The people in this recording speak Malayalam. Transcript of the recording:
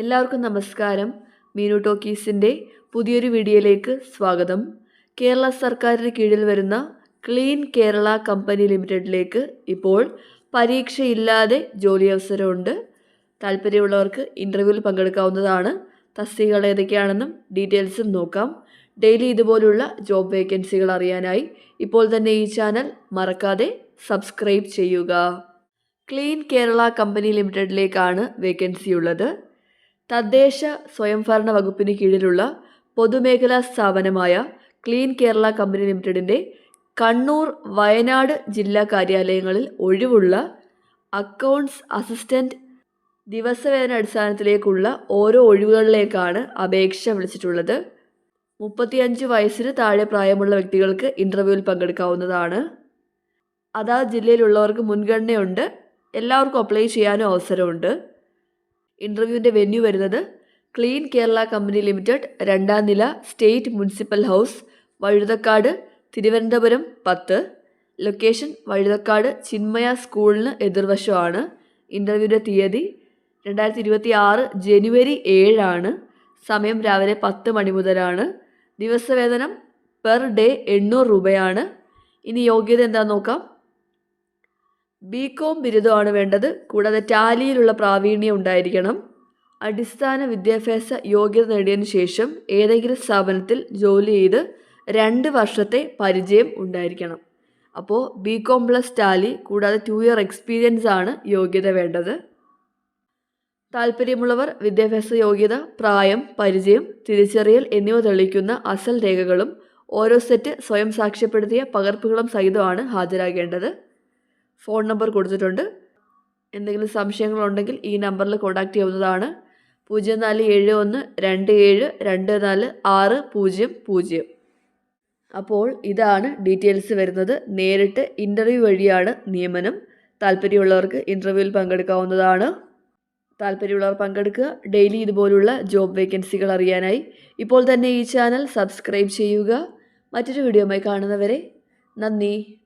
എല്ലാവർക്കും നമസ്കാരം. മീനു ടോക്കീസിന്റെ പുതിയൊരു വീഡിയോയിലേക്ക് സ്വാഗതം. കേരള സർക്കാരിന് കീഴിൽ വരുന്ന ക്ലീൻ കേരള കമ്പനി ലിമിറ്റഡിലേക്ക് ഇപ്പോൾ പരീക്ഷയില്ലാതെ ജോലി അവസരമുണ്ട്. താല്പര്യമുള്ളവർക്ക് ഇന്റർവ്യൂവിൽ പങ്കെടുക്കാവുന്നതാണ്. തസ്തികകൾ ഏതൊക്കെയാണെന്നും ഡീറ്റെയിൽസും നോക്കാം. ഡെയിലി ഇതുപോലുള്ള ജോബ് വേക്കൻസികൾ അറിയാനായി ഇപ്പോൾ തന്നെ ഈ ചാനൽ മറക്കാതെ സബ്സ്ക്രൈബ് ചെയ്യുക. ക്ലീൻ കേരള കമ്പനി ലിമിറ്റഡിലേക്കാണ് വേക്കൻസി ഉള്ളത് തദ്ദേശ സ്വയംഭരണ വകുപ്പിന് കീഴിലുള്ള പൊതുമേഖലാ സ്ഥാപനമായ ക്ലീൻ കേരള കമ്പനി ലിമിറ്റഡിന്റെ കണ്ണൂർ വയനാട് ജില്ലാ കാര്യാലയങ്ങളിൽ ഒഴിവുള്ള അക്കൗണ്ട്സ് അസിസ്റ്റന്റ് ദിവസവേതന അടിസ്ഥാനത്തിലേക്കുള്ള ഓരോ ഒഴിവുകളിലേക്കാണ് അപേക്ഷ വിളിച്ചിട്ടുള്ളത്. മുപ്പത്തിയഞ്ച് വയസ്സിന് താഴെ പ്രായമുള്ള വ്യക്തികൾക്ക് ഇന്റർവ്യൂവിൽ പങ്കെടുക്കാവുന്നതാണ്. അതാ ജില്ലയിലുള്ളവർക്ക് മുൻഗണനയുണ്ട്. എല്ലാവർക്കും അപ്ലൈ ചെയ്യാനും അവസരമുണ്ട്. ഇന്റർവ്യൂവിന്റെ വെന്യൂ വരുന്നത് ക്ലീൻ കേരള കമ്പനി ലിമിറ്റഡ് രണ്ടാം നില state municipal house Vazhuthacaud Thiruvananthapuram പത്ത്. ലൊക്കേഷൻ വഴുതക്കാട് ചിന്മയ സ്കൂളിന് എതിർവശമാണ്. ഇന്റർവ്യൂവിന്റെ തീയതി രണ്ടായിരത്തി ഇരുപത്തി ആറ് ജനുവരി ഏഴാണ്. സമയം രാവിലെ പത്ത് മണി മുതലാണ്. ദിവസവേതനം പെർ ഡേ എണ്ണൂറ് രൂപയാണ്. ഇനി യോഗ്യത എന്താണെന്ന് നോക്കാം. ബി കോം ബിരുദമാണ് വേണ്ടത്. കൂടാതെ ടാലിയിലുള്ള പ്രാവീണ്യം ഉണ്ടായിരിക്കണം. അടിസ്ഥാന വിദ്യാഭ്യാസ യോഗ്യത നേടിയതിനു ശേഷം ഏതെങ്കിലും സ്ഥാപനത്തിൽ ജോലി ചെയ്ത് രണ്ട് വർഷത്തെ പരിചയം ഉണ്ടായിരിക്കണം. അപ്പോൾ ബി കോം പ്ലസ് ടാലി കൂടാതെ ടു ഇയർ എക്സ്പീരിയൻസ് ആണ് യോഗ്യത വേണ്ടത്. താല്പര്യമുള്ളവർ വിദ്യാഭ്യാസ യോഗ്യത പ്രായം പരിചയം തിരിച്ചറിയൽ എന്നിവ തെളിയിക്കുന്ന അസൽ രേഖകളും ഓരോ സെറ്റ് സ്വയം സാക്ഷ്യപ്പെടുത്തിയ പകർപ്പുകളും സഹിതമാണ് ഹാജരാകേണ്ടത്. ഫോൺ നമ്പർ കൊടുത്തിട്ടുണ്ട്. എന്തെങ്കിലും സംശയങ്ങളുണ്ടെങ്കിൽ ഈ നമ്പറിൽ കോൺടാക്റ്റ് ചെയ്യാവുന്നതാണ്. പൂജ്യം നാല് ഏഴ് ഒന്ന് രണ്ട് ഏഴ് രണ്ട് നാല് ആറ് പൂജ്യം പൂജ്യം. അപ്പോൾ ഇതാണ് ഡീറ്റെയിൽസ് വരുന്നത്. നേരിട്ട് ഇന്റർവ്യൂ വഴിയാണ് നിയമനം. താല്പര്യമുള്ളവർക്ക് ഇന്റർവ്യൂവിൽ പങ്കെടുക്കാവുന്നതാണ്. താല്പര്യമുള്ളവർ പങ്കെടുക്കുക. ഡെയിലി ഇതുപോലുള്ള ജോബ് വേക്കൻസികൾ അറിയാനായി. ഇപ്പോൾ തന്നെ ഈ ചാനൽ സബ്സ്ക്രൈബ് ചെയ്യുക. മറ്റൊരു വീഡിയോയുമായി കാണുന്നവരെ നന്ദി.